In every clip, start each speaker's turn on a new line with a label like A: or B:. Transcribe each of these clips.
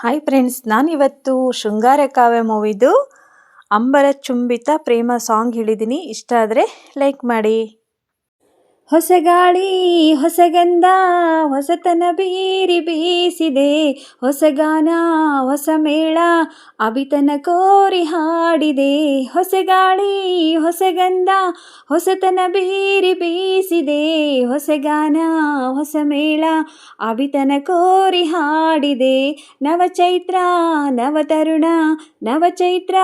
A: Hi friends ನಾನಿವತ್ತು ಶೃಂಗಾರ ಕಾವ್ಯ ಮೂವಿದು ಅಂಬರ ಚುಂಬಿತ ಪ್ರೇಮ ಸಾಂಗ್ ಹೇಳಿದ್ದೀನಿ ಇಷ್ಟ ಆದರೆ ಲೈಕ್ ಮಾಡಿ. ಹೊಸ ಗಾಳಿ ಹೊಸ ಗಂಧ ಹೊಸತನ ಬೀರಿ ಬೀಸಿದೆ. ಹೊಸ ಗಾನ ಹೊಸ ಮೇಳ ಅಭಿತನ ಕೋರಿ ಹಾಡಿದೆ. ಹೊಸ ಗಾಳಿ ಹೊಸ ಗಂಧ ಹೊಸತನ ಬೀರಿ ಬೀಸಿದೆ. ಹೊಸ ಗಾನ ಹೊಸ ಮೇಳ ಅಭಿತನ ಕೋರಿ ಹಾಡಿದೆ. ನವಚೈತ್ರ ನವತರುಣ ನವಚೈತ್ರ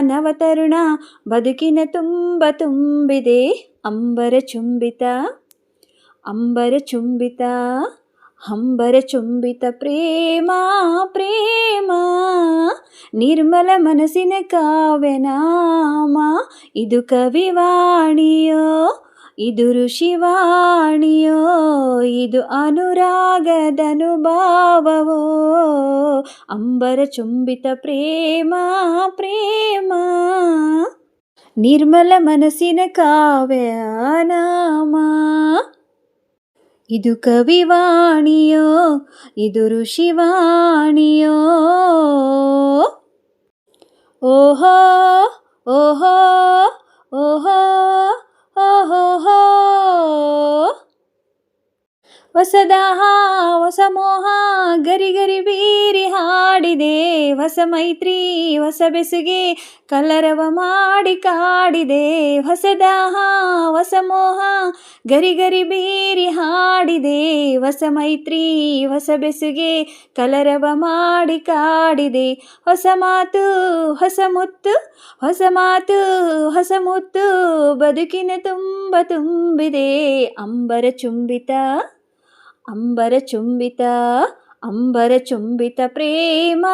A: ನವತರುಣ ಬದುಕಿನ ತುಂಬ ತುಂಬಿದೆ. ಅಂಬರ ಚುಂಬಿತ ಅಂಬರ ಚುಂಬಿತ ಅಂಬರ ಚುಂಬಿತ ಪ್ರೇಮ ಪ್ರೇಮ ನಿರ್ಮಲ ಮನಸ್ಸಿನ ಕಾವ್ಯನಾಮ ಇದು ಕವಿವಾಣಿಯೋ ಇದು ಋಷಿವಾಣಿಯೋ ಇದು ಅನುರಾಗದನುಭಾವವೋ ಅಂಬರ ಚುಂಬಿತ ಪ್ರೇಮ ಪ್ರೇಮ ನಿರ್ಮಲ ಮನಸ್ಸಿನ ಕಾವ್ಯ ನಾಮ ಇದು ಕವಿವಾಣಿಯೋ ಇದು ಋಷಿವಾಣಿಯೋ ಓಹೋ ಓಹೋ ಓಹೋ ಹೊಸದಾಹ ಹೊಸ ಮೋಹ, ಗರಿ ಗರಿ ಬೀರಿ ಹಾಡಿದೆ. ಹೊಸ ಮೈತ್ರಿ, ಹೊಸ ಬೆಸುಗೆ ಕಲರವ ಮಾಡಿ ಕಾಡಿದೆ. ಹೊಸದಾಹ ಹೊಸ ಮೋಹ, ಗರಿ ಗರಿ ಬೀರಿ ಹಾಡಿದೆ. ಹೊಸ ಮೈತ್ರಿ, ಹೊಸ ಬೆಸುಗೆ ಕಲರವ ಮಾಡಿ ಕಾಡಿದೆ. ಹೊಸ ಮಾತು, ಹೊಸ ಮುತ್ತು, ಹೊಸ ಮಾತು, ಹೊಸ ಮುತ್ತು ಬದುಕಿನ ತುಂಬ ತುಂಬಿದೆ. ಅಂಬರ ಚುಂಬಿತ ಅಂಬರ ಚುಂಬಿತ ಅಂಬರ ಚುಂಬಿತ ಪ್ರೇಮ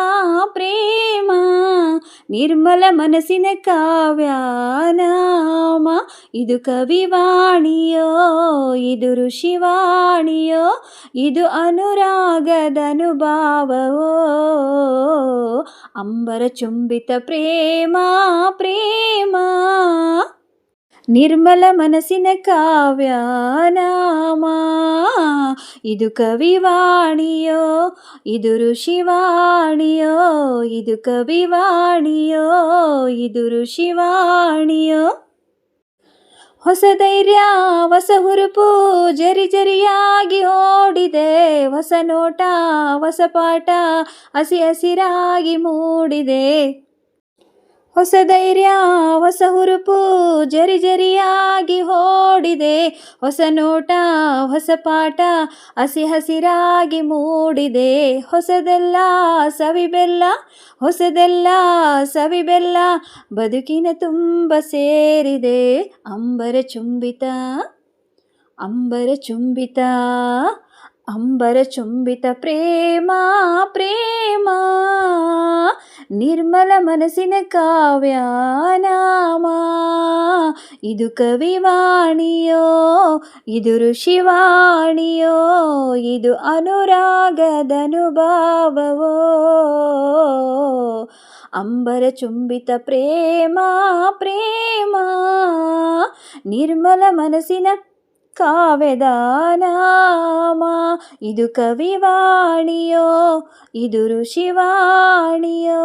A: ಪ್ರೇಮ ನಿರ್ಮಲ ಮನಸ್ಸಿನ ಕಾವ್ಯ ನಾಮ ಇದು ಕವಿವಾಣಿಯೋ ಇದು ಋಷಿವಾಣಿಯೋ ಇದು ಅನುರಾಗದ ಅನುಭಾವವೋ ಅಂಬರ ಚುಂಬಿತ ಪ್ರೇಮ ಪ್ರೇಮ ನಿರ್ಮಲ ಮನಸ್ಸಿನ ಕಾವ್ಯ ನಾಮ ಇದು ಕವಿವಾಣಿಯೋ, ಇದು ಋಷಿವಾಣಿಯೋ, ಇದು ಕವಿವಾಣಿಯೋ, ಇದು ಋಷಿವಾಣಿಯೋ. ಹೊಸ ಧೈರ್ಯ, ಹೊಸ ಹುರುಪು ಜರಿ ಜರಿಯಾಗಿ ಓಡಿದೆ. ಹೊಸ ನೋಟ, ಹೊಸ ಪಾಠ ಹಸಿ ಹಸಿರಾಗಿ ಮೂಡಿದೆ. ಹೊಸ ಧೈರ್ಯ, ಹೊಸ ಹುರುಪು ಜರಿ ಜರಿಯಾಗಿ ಓಡಿದೆ ಹೊಸ ನೋಟ, ಹೊಸ ಪಾಠ ಹಸಿ ಹಸಿರಾಗಿ ಮೂಡಿದೆ. ಹೊಸದೆಲ್ಲ ಸವಿಬೆಲ್ಲ ಹೊಸದೆಲ್ಲ ಸವಿಬೆಲ್ಲ ಬದುಕಿನ ತುಂಬ ಸೇರಿದೆ. ಅಂಬರ ಚುಂಬಿತ ಅಂಬರ ಚುಂಬಿತ ಅಂಬರ ಚುಂಬಿತ ಪ್ರೇಮ ಪ್ರೇಮ ನಿರ್ಮಲ ಮನಸ್ಸಿನ ಕಾವ್ಯ ನಾಮ ಇದು ಕವಿವಾಣಿಯೋ ಇದು ಋಷಿವಾಣಿಯೋ ಇದು ಅನುರಾಗದನುಭಾವವೋ ಅಂಬರ ಚುಂಬಿತ ಪ್ರೇಮ ಪ್ರೇಮ ನಿರ್ಮಲ ಮನಸ್ಸಿನ ಕಾವ್ಯದ ಇದು ಕವಿವಾಣಿಯೋ ಇದು ಋಷಿವಾಣಿಯೋ